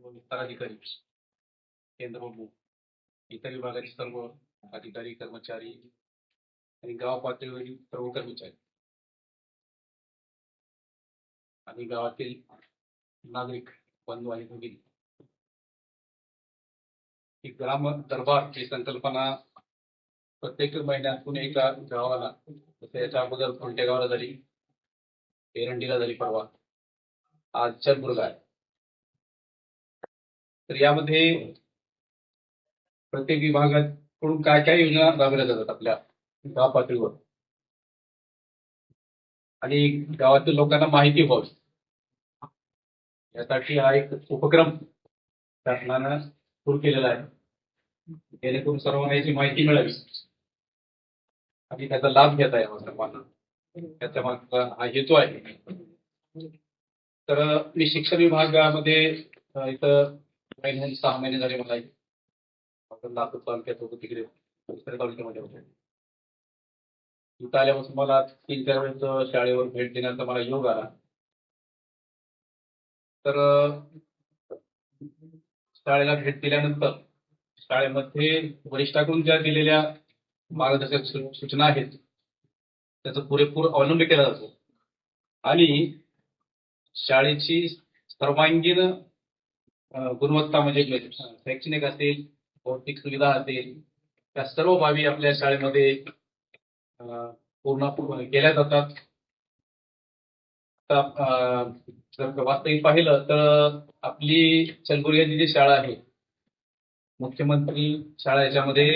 सर्व विस्तार अधिकारी केंद्र प्रमुख इतर विभागाचे सर्व अधिकारी कर्मचारी आणि गाव पातळीवरील सर्व कर्मचारी आणि गावातील नागरिक बंधू आणि भगिनी. ही ग्राम दरबार ही संकल्पना प्रत्येक महिन्यातून एका गावाला जसं याच्या अगोदर कोणत्या गावाला झाली एरंडीला झाली परवा आज चलबुर्गा आहे तर यामध्ये प्रत्येक विभागाकडून काय काय योजना राबवल्या जातात आपल्या गाव पातळीवर? आणि गावातील लोकांना माहिती व्हावी यासाठी हा एक उपक्रम शासनानं सुरू केलेला आहे. जेणेकरून सर्वांना याची माहिती मिळावी. आणि त्याचा लाभ घेता यावा सर्वांना. त्याच्या मागचा हा हेतू आहे. तर मी शिक्षण विभागामध्ये इथं महिने सहा महिने झाले मला आपण लातूर तालुक्यात होतो तिकडे दुसऱ्या तालुक्यामध्ये होतो. इथं आल्यापासून मला तीन चार वेळेस शाळेवर भेट देण्याचा मला योग आला. तर शाळेला भेट दिल्यानंतर शाळेमध्ये वरिष्ठाकडून ज्या दिलेल्या मार्गदर्शक सूचना आहेत त्याचा पुरेपूर अवलंब केला जातो. आणि शाळेची सर्वांगीण गुणवत्ता म्हणजे शैक्षणिक असेल भौतिक सुविधा असेल त्या सर्व बाबी आपल्या शाळेमध्ये पूर्ण पूर्ण केल्या जातात. जर वास्तविक पाहिलं तर आपली चलबुर्ग्याची जी शाळा आहे मुख्यमंत्री शाळा याच्यामध्ये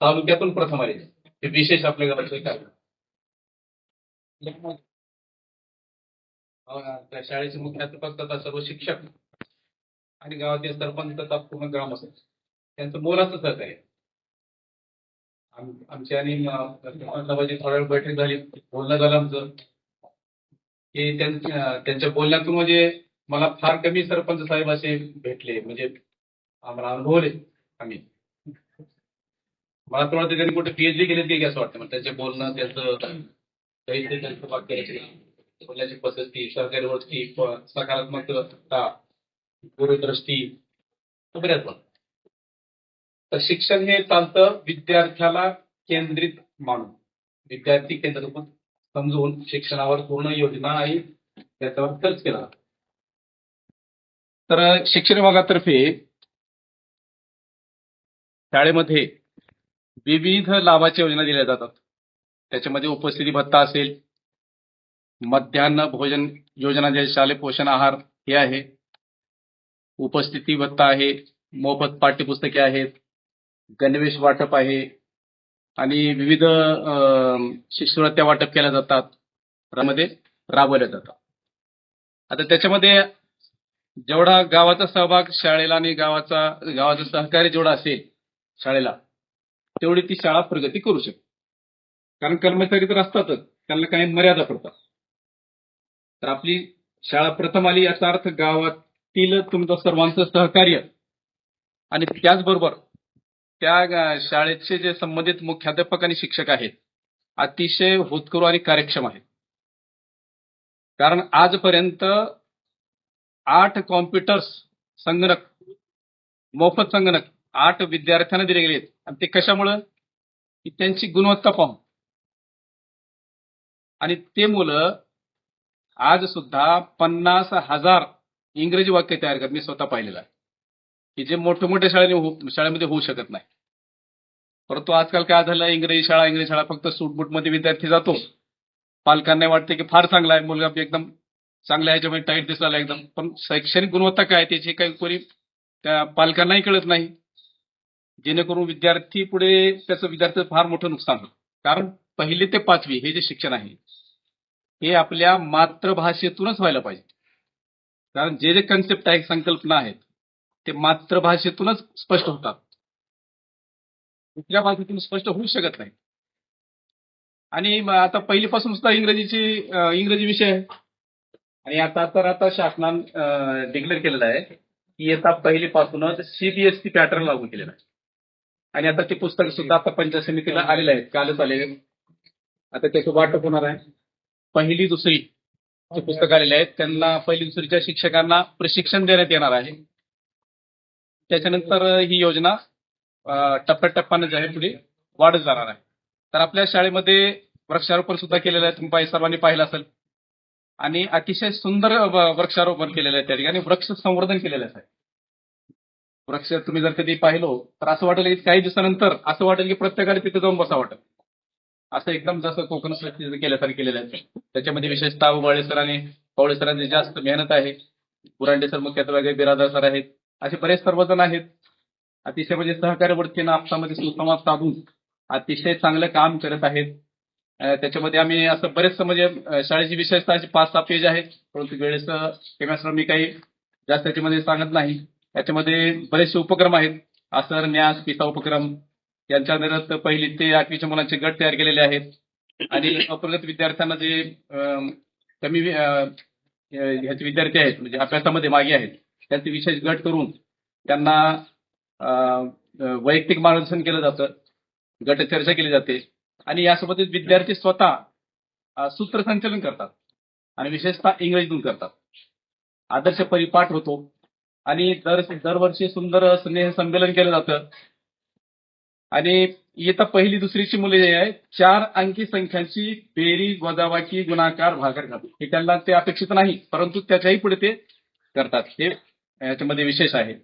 तालुक्यातून प्रथम आले ते विशेष आपल्या गावाचे काय त्या शाळेचे मुख्याध्यापक तथा सर्व शिक्षक आणि गावातील सरपंच तथा पूर्ण ग्रामस्थ. त्यांचं मोलाचं सहकार्य आम- आणि सरपंचाबाजी थोड्या वेळ बैठक झाली. बोलणं झालं आमचं. की त्यांच्या बोलण्यातून म्हणजे मला फार कमी सरपंच साहेब असे भेटले. म्हणजे आम्हाला अनुभवले आम्ही. मला तुम्हाला त्यांनी कुठे पीएचडी केली की असं वाटतं. मग त्यांचे बोलणं त्यांचं त्यांचं वाक्य बोलण्याची पद्धती सहकारी सकारात्मकता प- बऱ्याच तर शिक्षण हे चालतं विद्यार्थ्याला केंद्रित मानून. विद्यार्थी केंद्र समजून शिक्षणावर पूर्ण योजना आहे त्याच्यावर खर्च केला तर शिक्षण विभागातर्फे शाळेमध्ये विविध लाभाच्या योजना दिल्या जातात. त्याच्यामध्ये उपस्थिती भत्ता असेल मध्यान्ह भोजन योजना जे शालेय पोषण आहार हे आहे उपस्थिती भत्ता आहे मोफत पाठ्यपुस्तके आहेत गणवेश वाटप आहे आणि विविध शिष्यवृत्त्या वाटप केल्या जातात त्यामध्ये राबवल्या जातात. आता त्याच्यामध्ये जेवढा गावाचा सहभाग शाळेला आणि गावाचा गावाचं सहकार्य जेवढा असेल शाळेला तेवढी ती शाळा प्रगती करू शकते. कारण कर्मचारी तर असतातच त्यांना काही मर्यादा पडतात. तर आपली शाळा प्रथम आली याचा अर्थ गावात गावातील तुमचं सर्वांचं सहकार्य. आणि त्याचबरोबर त्या शाळेचे जे संबंधित मुख्याध्यापक आणि शिक्षक आहेत अतिशय होतकरू आणि कार्यक्षम आहेत. कारण आजपर्यंत आठ कॉम्प्युटर्स संगणक मोफत संगणक आठ विद्यार्थ्यांना दिले गेले आहेत. आणि ते कशामुळं? की त्यांची गुणवत्ता पाहून. आणि ते मुलं आज सुद्धा पन्नास हजार इंग्रजी वाक्य तयार करत मी स्वतः पाहिलेलं आहे. की जे मोठे मोठे शाळेने शाळेमध्ये होऊ शकत नाही. परंतु आजकाल काय झालं इंग्रजी शाळा इंग्रजी शाळा फक्त सूटबूटमध्ये विद्यार्थी जातो. पालकांना वाटते की फार चांगला आहे मुलगा एकदम चांगल्या ह्याच्यामध्ये टाईट दिसला एकदम. पण शैक्षणिक गुणवत्ता काय त्याची काही कोणी त्या पालकांनाही कळत नाही. जेणेकरून विद्यार्थी पुढे त्याचं विद्यार्थ्याचं फार मोठं नुकसान होतं कारण पहिली ते पाचवी हे जे शिक्षण आहे हे आपल्या मातृभाषेतूनच व्हायला पाहिजे. कारण जे जे कन्सेप्ट आहे संकल्पना आहेत ते मातृभाषेतूनच स्पष्ट होतात. दुसऱ्या भाषेतून स्पष्ट होऊ शकत नाही आणि आता पहिलीपासून सुद्धा इंग्रजीची इंग्रजी विषय आहे. आणि आता तर आता शासनानं डिक्लेअर केलेलं आहे की येता पहिलीपासूनच सीबीएसई पॅटर्न लागू केलेला आहे. आणि आता ते पुस्तक सुद्धा आता पंचायत समितीला आलेलं आहे. कालच आलेले आता त्याचं वाटप होणार आहे. पहिली दुसरी. जे पुस्तक आलेले आहेत त्यांना पहिली दुसरीच्या शिक्षकांना प्रशिक्षण देण्यात येणार आहे त्याच्यानंतर ही योजना टप्प्याटप्प्याने टप्प्याटप्प्यानं आहे पुढे वाढत जाणार आहे. तर आपल्या शाळेमध्ये वृक्षारोपण सुद्धा केलेलं आहे तुम्ही सर्वांनी पाहिलं असेल. आणि अतिशय सुंदर वृक्षारोपण केलेलं आहे त्या ठिकाणी वृक्ष संवर्धन केलेलं आहे. वृक्ष तुम्ही जर कधी पाहिलो तर असं वाटेल की काही दिवसानंतर असं वाटेल की प्रत्येकाने तिथे जाऊन बसा वाटेल. असं एकदम जसं कोकण स्वच्छतेचं केल्यासारखं केलेलं आहे. त्याच्यामध्ये विशेषतः उबाळे सर आणि पवळे सरांची जास्त मेहनत आहे. बुरांडे सर मुख्यत्वे बिरादर सर आहेत. असे बरेच सर्वजण आहेत. अतिशय म्हणजे सहकार्यवृत्तीनं आपसामध्ये सुसंवाद साधून अतिशय चांगलं काम करत आहेत. त्याच्यामध्ये आम्ही असं बरेच म्हणजे शाळेची विशेषतः अशी पाच सहा पेज आहेत. परंतु वेळेस केमेस्टर मी काही जास्त त्याच्यामध्ये सांगत नाही. याच्यामध्ये बरेचसे उपक्रम आहेत. आसर न्यास पिसा उपक्रम यांच्या अंतर्गत पहिली ते आठवीच्या मुलांचे गट तयार केलेले आहेत. आणि अप्रगत विद्यार्थ्यांना जे कमी ह्याचे विद्यार्थी आहेत म्हणजे अभ्यासामध्ये मागे आहेत त्यांचे विशेष गट करून त्यांना वैयक्तिक मार्गदर्शन केलं जातं गट चर्चा केली जाते. आणि यासोबतच विद्यार्थी स्वतः सूत्रसंचलन करतात आणि विशेषतः इंग्रजीतून करतात. आदर्श परिपाठ होतो. आणि दर दरवर्षी सुंदर स्नेह संमेलन केलं जातं. आणि इयत्ता पहिली दुसरीची मुले जे आहे चार अंकी संख्यांची बेरी गोदावाची गुणाकार भागाकार हे त्यांना ते अपेक्षित नाही परंतु त्याच्याही पुढे ते करतात. हे याच्यामध्ये विशेष आहे.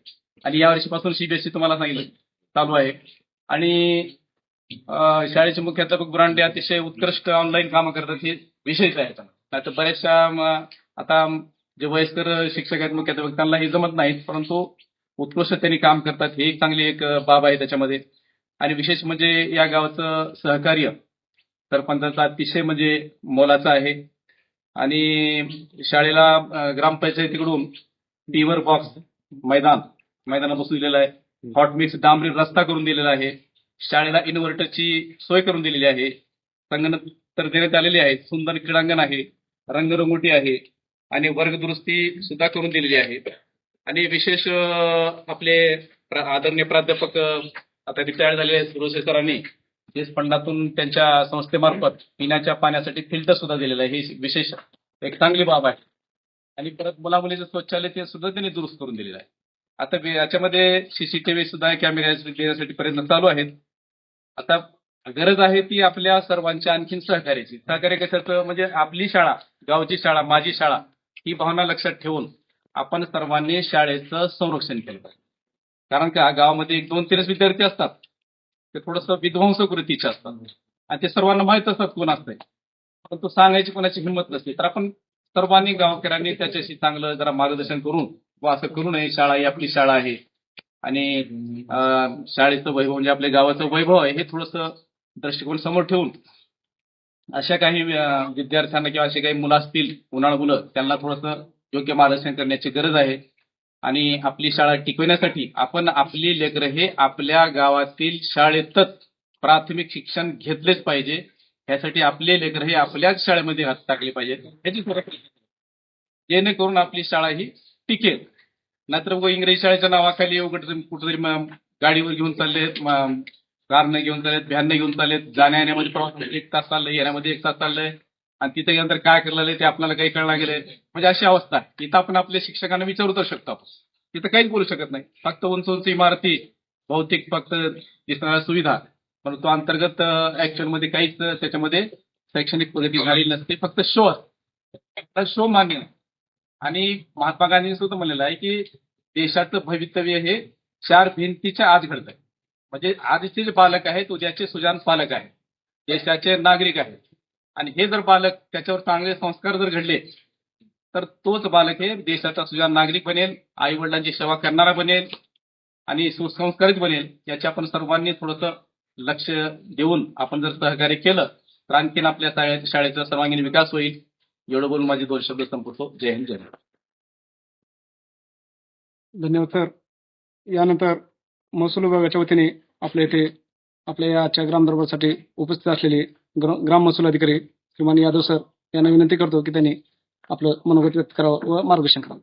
आणि या वर्षीपासून सीबीएसई तुम्हाला सांगितलं चालू आहे. आणि शाळेचे मुख्याध्यापक बुरांडे अतिशय उत्कृष्ट ऑनलाईन कामं करतात हे विशेष आहे आता तर बऱ्याचशा आता जे वयस्कर शिक्षक आहेत मुख्याध्यापक त्यांना हे जमत नाहीत परंतु उत्कृष्ट त्यांनी काम करतात. ही एक चांगली एक बाब आहे त्याच्यामध्ये. आणि विशेष म्हणजे या गावाचं सहकार्य सरपंचाचं अतिशय म्हणजे मोलाचं आहे. आणि शाळेला ग्रामपंचायतीकडून टीवर बॉक्स मैदान मैदान बसवून दिलेलं आहे. हॉट मिक्स डांबरी रस्ता करून दिलेला आहे. शाळेला इन्व्हर्टरची सोय करून दिलेली आहे. संगणक तर देण्यात आलेले आहे. सुंदर क्रीडांगण आहे. रंगरंगोटी आहे. आणि वर्ग दुरुस्ती सुद्धा करून दिलेली आहे. आणि विशेष आपले आदरणीय प्राध्यापक आता रिटायर्ड झालेले सुरोसे सरांनी तेच फंडातून त्यांच्या संस्थेमार्फत पिण्याच्या पाण्यासाठी फिल्टर सुद्धा दिलेलं आहे. ही विशेष एक चांगली बाब आहे. आणि परत मुलामुलीचं शौचालय ते सुद्धा त्यांनी दुरुस्त करून दिलेलं आहे. आता याच्यामध्ये सीसीटीव्ही सुद्धा कॅमेरे देण्यासाठी प्रयत्न चालू आहेत. आता गरज आहे ती आपल्या सर्वांच्या आणखीन सहकार्याची. सहकार्य कशाचं? म्हणजे आपली शाळा गावची शाळा माझी शाळा ही भावना लक्षात ठेवून आपण सर्वांनी शाळेचं संरक्षण केलं पाहिजे. कारण का गावामध्ये एक दोन तीनच विद्यार्थी असतात. ते थोडस विध्वंस कृतीचे असतात. आणि ते सर्वांना माहीत असतात कोण असतंय. परंतु सांगायची कोणाची हिंमत नसते तर आपण सर्वांनी गावकऱ्यांनी त्याच्याशी चांगलं जरा मार्गदर्शन करून व असं करू नये शाळा ही आपली शाळा आहे. आणि शाळेचं वैभव म्हणजे आपल्या गावाचं वैभव आहे हे थोडंसं दृष्टिकोन समोर ठेवून अशा काही विद्यार्थ्यांना किंवा अशी काही मुलं असतील उन्हाळ मुलं त्यांना थोडंसं योग्य मार्गदर्शन करण्याची गरज आहे. आणि आपली शाळा टिकवण्यासाठी आपण आपली लेकर हे आपल्या गावातील शाळेतच प्राथमिक शिक्षण घेतलेच पाहिजे. यासाठी आपले लेकर हे आपल्याच शाळेमध्ये हात टाकले पाहिजेत. याची जेणेकरून आपली शाळा ही टिकेल. नाहीतर व इंग्रजी शाळेच्या नावाखाली उघड कुठेतरी गाडीवर घेऊन चाललेत कारनं घेऊन चाललेत भ्यानं घेऊन चाललेत जाण्या येण्यामध्ये प्रवास एक तास चाललंय येण्यामध्ये एक तास चाललंय. आणि तिथे गेल्यानंतर काय करलेलं ते आपल्याला काही कळणार गेले म्हणजे अशी अवस्था. आहे इथं आपण आपल्या शिक्षकांना विचारू तर शकतो आपण. तिथं काहीच बोलू शकत नाही. फक्त उंच उंच इमारती भौतिक फक्त दिसणाऱ्या सुविधा. परंतु अंतर्गत ऍक्च्युअलमध्ये काहीच त्याच्यामध्ये शैक्षणिक प्रगती झालेली नसते. फक्त शो असते शो मान्य. आणि महात्मा गांधींनी सुद्धा म्हणलेलं आहे की देशाचं भवितव्य हे चार भिंतीच्या आज घडत आहे म्हणजे आजचे जे बालक आहेत उद्याचे सुजान पालक आहेत. देशाचे नागरिक आहेत. आणि हे जर बालक त्याच्यावर चांगले संस्कार जर घडले तर तोच बालक हे देशाचा सुजाण नागरिक बनेल आई वडिलांची सेवा करणारा बनेल आणि सुसंस्कारित बनेल याचे आपण सर्वांनी थोडस लक्ष देऊन आपण जर सहकार्य केलं तर आणखीन आपल्या शाळेचा सर्वांगीण विकास होईल. एवढं बोलून माझे दोन शब्द संपवतो. जय हिंद जय धन्यवाद सर. यानंतर महसूल विभागाच्या वतीने आपल्या इथे आपल्या या आजच्या दरबारसाठी उपस्थित असलेले ग्राम महसूल अधिकारी श्रीमान यादव सर यांना विनंती करतो की त्यांनी आपलं मनोगत व्यक्त करावं व मार्गदर्शन करावं.